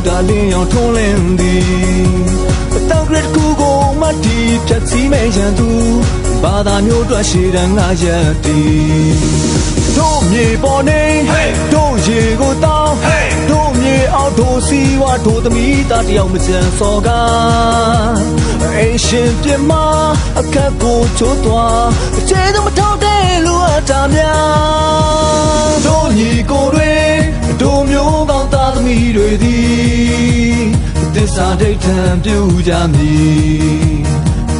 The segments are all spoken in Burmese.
ဗုဒ္ဓလင်းရောင်ထွန်းလင်းသည်အတန်ဂရစ်ကူကိုမတ်တီဖြတ်စည်းမဲ့ရန်သူဘာသာမျိုးအတွက်ရှေ့တန်းငါရက်တီတို့မြေပေါ်နေတို့ရေကိုတောင်းတို့မြေအောက်တို့စီဝါတို့သမီးသားတယောက်မကြံစော်ကားအရှင်ပြမအခက်ကိုချိုးသွားအခြေသူမထောက်တဲ့လူအတားများတို့ညီ စ္စာဒိဋ္ဌံပြုကြမည်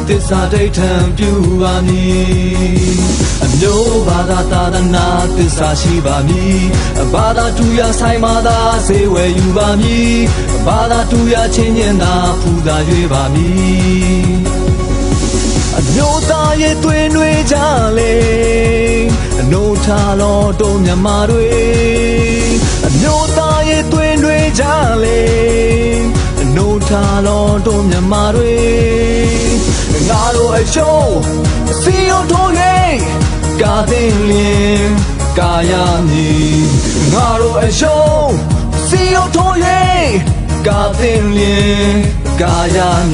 သစ္စာဒိဋ္ဌံပြုပါမည်အမျိုးဘာသာသာသနာသစ္စာရှိပါမည်ဘာသာတူရဆိုင်မာသာစေဝယ်ယူပါမည်ဘာသာတူရချင်းချင်းသာဖူသာ၍ပါမည်အမျိုးသားရဲ့တွင်တွေကြလေအနိုးထားလောတို့မြမတွေ အနိုးထားလောတို့မြမတွေငါတို့အရှုံးအစီရောထိုး၍ကာသိလင်ကာယမည်ငါတို့အရှုံးအစီရောထိုး၍ကာသိလင်ကာယမ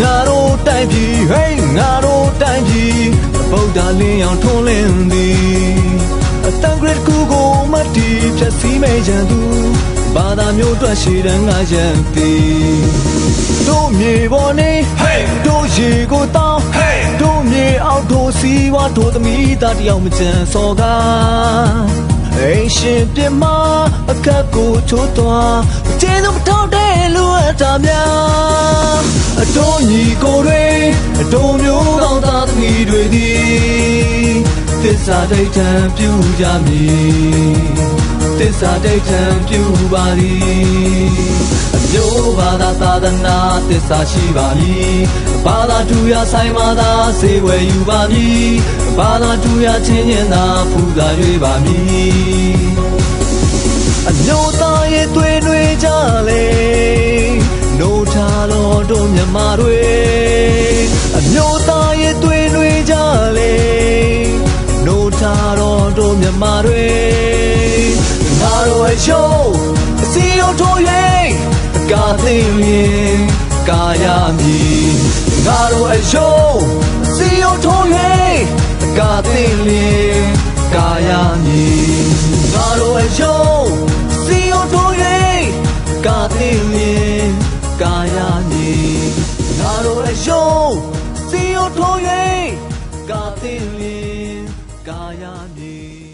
ငါတို့တိုင်းပြည်ဟေးငါတို့တိုင်းပြည်ဗုဒ္ဓလင်းအောင်ထွန်းလင်းသည်အတန်ဂရစ်ကူကိုမတ်တီဖြတ်စည်းမဲ့ရန်သူဘာသာမျိုးအတွက်ရှေ့တန်းငါရန်သည်တို့မြေပေါ်နေဟေးတို့ရေကိုတောင်းဟေးတို့မြေအောက်တို့စီဝါတို့သမီးသားတယောက်မကြံစော်ကားအိရှင်ပြမအခက်ကိုချိုးသွားကျေးဇူးမထောက်တဲ့လူအ တားများအတော်ညီကိုတွေအတော်မျိုးကောင်းသားသမီးတွေသည်သစ္စာဒိဋ္ဌံပြုကြမည်သစ္စာဒိဋ္ဌံပြုပါသည်အမျိုးဘာသာသာသနာသစ္စာရှိပါမည်ဘာသာတူရဆိုင်မာသာစေဝယ်ယူပါမည်ဘာသာတူရချင်းချင်းသာဖူသာ၍ပါမည်အမျိုးသားရဲ့တွေ့တွေ့ကြလေနိုး ထားလို့တို့မြမတွေအမျိုးသားရဲ့တွေ့တွေ့ကြလေနိုးထားတော့တို့မြမတွေငါတို့ရဲ့ရှုံးအစီရောထိုး၍ကာသိရင်ကာယမည်ငါတို့ရဲ့ရှုံးအစီရောထိုး၍ကာသိရင်ကာယမည်ငါတို့ရဲ့ရှုံးစီရောထိုး၍ကာသိရင်ကာယမည်ငါ တို့ရဲ့ရှုံးစီရောထိုး၍ကာသိရင်ကာယမည်